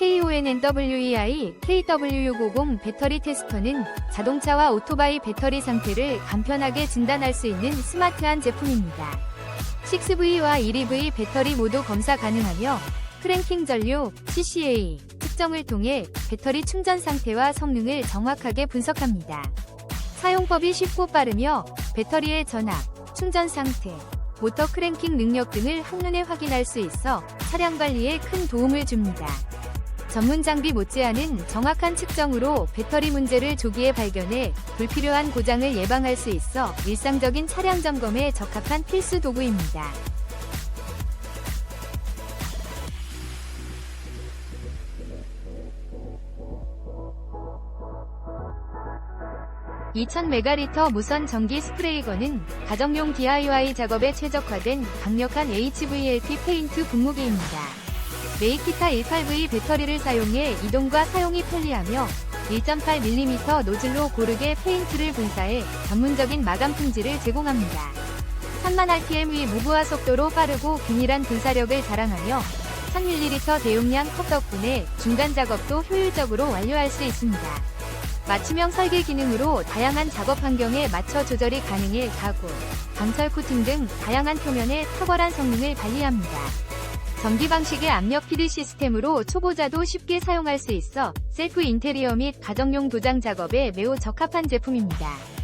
KONNWEI KW650 배터리 테스터는 자동차와 오토바이 배터리 상태를 간편하게 진단할 수 있는 스마트한 제품입니다. 6V와 1EV 배터리 모두 검사 가능하며 크랭킹 전류, CCA 특정을 통해 배터리 충전 상태와 성능을 정확하게 분석합니다. 사용법이 쉽고 빠르며 배터리의 전압, 충전 상태, 모터 크랭킹 능력 등을 한눈에 확인할 수 있어 차량 관리에 큰 도움을 줍니다. 전문 장비 못지않은 정확한 측정으로 배터리 문제를 조기에 발견해 불필요한 고장을 예방할 수 있어 일상적인 차량 점검에 적합한 필수 도구입니다. 2000메가리터 무선 전기 스프레이건은 가정용 DIY 작업에 최적화된 강력한 HVLP 페인트 분무기입니다. 메이키타 18V 배터리를 사용해 이동과 사용이 편리하며 1.8mm 노즐로 고르게 페인트를 분사해 전문적인 마감 품질을 제공합니다. 3만 rpm 위 무브화 속도로 빠르고 균일한 분사력을 자랑하며 1000ml 대용량 컵 덕분에 중간 작업도 효율적으로 완료할 수 있습니다. 맞춤형 설계 기능으로 다양한 작업 환경에 맞춰 조절이 가능해 가구, 강철 코팅 등 다양한 표면에 탁월한 성능을 발휘합니다. 전기 방식의 압력 피드 시스템으로 초보자도 쉽게 사용할 수 있어 셀프 인테리어 및 가정용 도장 작업에 매우 적합한 제품입니다.